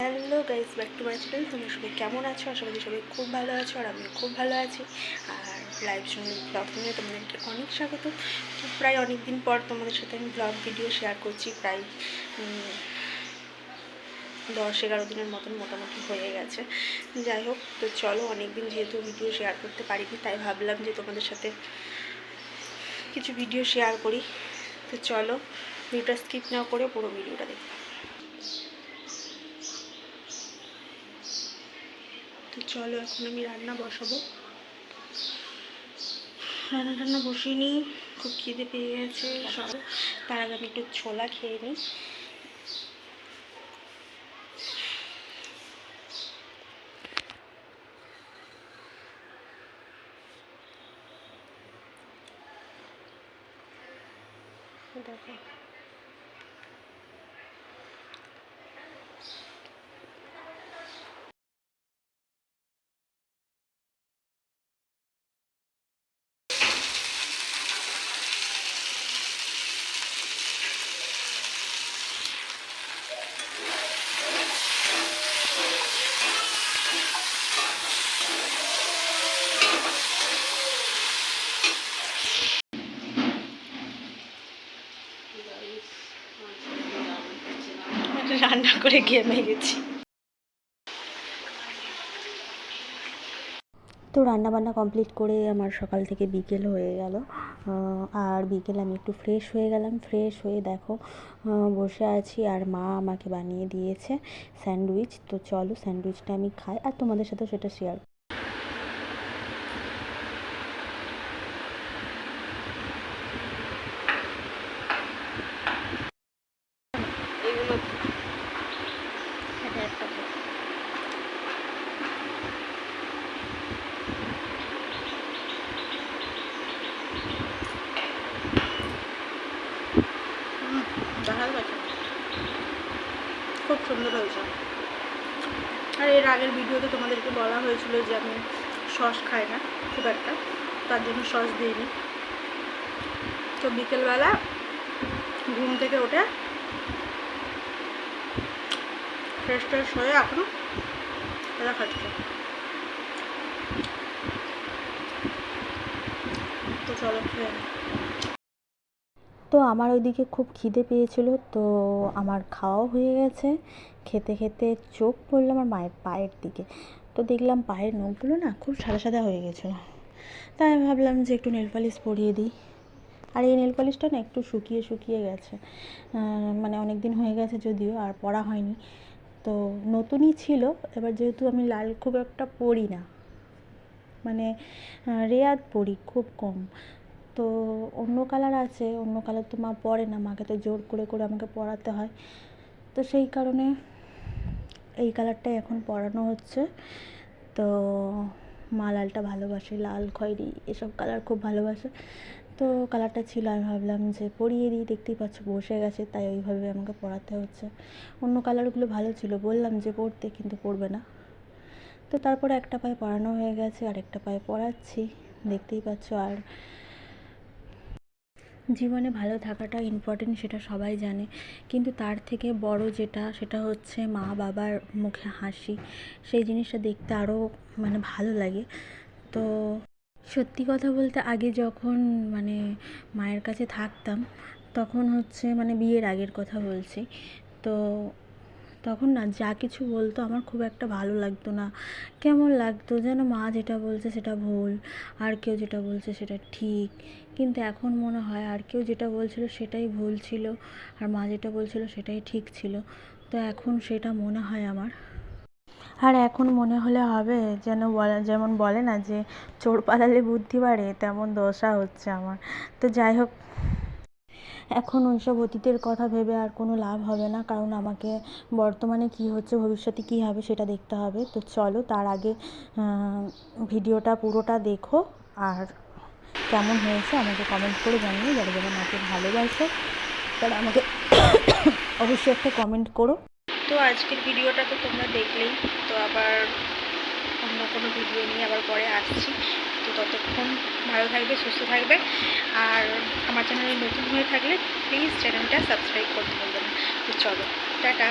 Hello guys back to my channel তোমরা সবাই কেমন আছো? আশা করি সবাই খুব ভালো আছো আর আমিও খুব ভালো আছি। আর লাইভ শুনে ব্লগ নিয়ে তোমাদেরকে অনেক স্বাগত। প্রায় অনেক দিন পর তোমাদের সাথে আমি ব্লগ ভিডিও শেয়ার করছি। প্রায় দশ, এগারো দিনের মতন মোটামুটি হয়ে গেছে। যাই হোক, তো চলো অনেক দিন যেহেতু ভিডিও শেয়ার করতে পারিনি, তাই ভাবলাম যে তোমাদের সাথে কিছু ভিডিও শেয়ার করি। তো চলো ভিডিওটা স্কিপ না করে পুরো ভিডিওটা দেখো তো চলো, এখন আমি রান্না বসাবো। রান্না টান্না বসিয়ে নিই খুব খিদে পেয়ে গেছে, সব। তার আগে আমি একটু ছোলা খেয়ে নিই। দেখো। রান্না করে ঘেমে গেছি। তো রান্না বান্না কমপ্লিট করে আমার সকাল থেকে বিকেল হয়ে গেল। আর বিকেল আমি একটু ফ্রেশ হয়ে গেলাম। ফ্রেশ হয়ে দেখো বসে আছি আর মা আমাকে বানিয়ে দিয়েছে স্যান্ডউইচ। তো চলো স্যান্ডউইচটা আমি খাই আর তোমাদের সাথে সেটা শেয়ার সুন্দর হয়েছে। আর এর আগের ভিডিওতে তোমাদেরকে বলা হয়েছিল যে আমি সস খাই না, খুব একটা। তার জন্য সস দিইনি। তো বিকেলবেলা ঘুম থেকে উঠে ফ্রেশ ট্রেশ হয়ে এখন এটা খাচ্ছি। তো চলো খেয়ে। তো আমার ওইদিকে খুব খিদে পেয়েছিল, তো আমার খাওয়াও হয়ে গেছে। খেতে খেতে চোখ পড়ল আমার মায়ের পায়ের দিকে। তো দেখলাম পায়ের নখগুলো না খুব সাদা সাদা হয়ে গেছিল। তাই আমি ভাবলাম যে একটু নেল পালিশ পরিয়ে দিই। আর এই নেল পালিশটা না একটু শুকিয়ে শুকিয়ে গেছে। মানে অনেক দিন হয়ে গেছে যদিও, আর পরা হয়নি। তো নতুনই ছিল, এবার যেহেতু আমি লাল খুব একটা পরি না। মানে রেয়ার পরি খুব কম। তো অন্য কালার আছে, অন্য কালার তো মা পরে না মাকে তো জোর করে করে আমাকে পরাতে হয়। তো সেই কারণে এই কালারটাই এখন পরানো হচ্ছে। তো মা লালটা ভালোবাসে, লাল, খয়েরি, এসব কালার খুব ভালোবাসে। তো কালারটা ছিল, আমি ভাবলাম যে পরিয়ে দিই, দেখতেই পাচ্ছ বসে গেছে, তাই ওইভাবে আমাকে পরাতে হচ্ছে। অন্য কালারগুলো ভালো ছিল, বললাম যে পরতে, কিন্তু পরবে না। তো তারপরে একটা পায়ে পরানো হয়ে গেছে আর একটা পায়ে পরাচ্ছি, দেখতেই পাচ্ছ। আর জীবনে ভালো থাকাটা ইম্পর্টেন্ট সেটা সবাই জানে। কিন্তু তার থেকে বড় যেটা, সেটা হচ্ছে মা বাবার মুখে হাসি। সেই জিনিসটা দেখতে আরও মানে ভালো লাগে। তো সত্যি কথা বলতে আগে যখন মানে মায়ের কাছে থাকতাম, তখন হচ্ছে মানে বিয়ের আগের কথা বলছি। তো তখন না যা কিছু বলতো আমার খুব একটা ভালো লাগতো না। কেমন লাগতো যেন মা যেটা বলছে সেটা ভুল, আর কেউ যেটা বলছে সেটা ঠিক। কিন্তু এখন মনে হয় আর কেউ যেটা বলছিল সেটাই ভুল ছিল, আর মা যেটা বলছিল সেটাই ঠিক ছিল। তো এখন সেটা মনে হয় আমার। আর এখন মনে হলে হবে যেন বলে, যেমন বলে না যে চোর পালালে বুদ্ধি বাড়ে, তেমন দশা হচ্ছে আমার। তো যাই হোক এখন ওইসব অতীতের কথা ভেবে আর কোনো লাভ হবে না। কারণ আমাকে বর্তমানে কী হচ্ছে, ভবিষ্যতে কী হবে সেটা দেখতে হবে। তো চলো তার আগে ভিডিওটা পুরোটা দেখো। আর কেমন হয়েছে আমাকে কমেন্ট করে জানিয়ে যারা যারা আমাকে ভালোবাসো, তারা আমাকে অবশ্যই একটা কমেন্ট করো। তো আজকের ভিডিওটা তো তোমরা দেখলেই। তো আবার অন্য কোনো ভিডিও নিয়ে আবার পরে আসছি। ততক্ষণ ভালো থাকবে, সুস্থ থাকবে। আর আমার চ্যানেলে নতুন হয়ে থাকলে প্লিজ চ্যানেলটা সাবস্ক্রাইব করতে ভুলবে না। তো চলো, টাটা।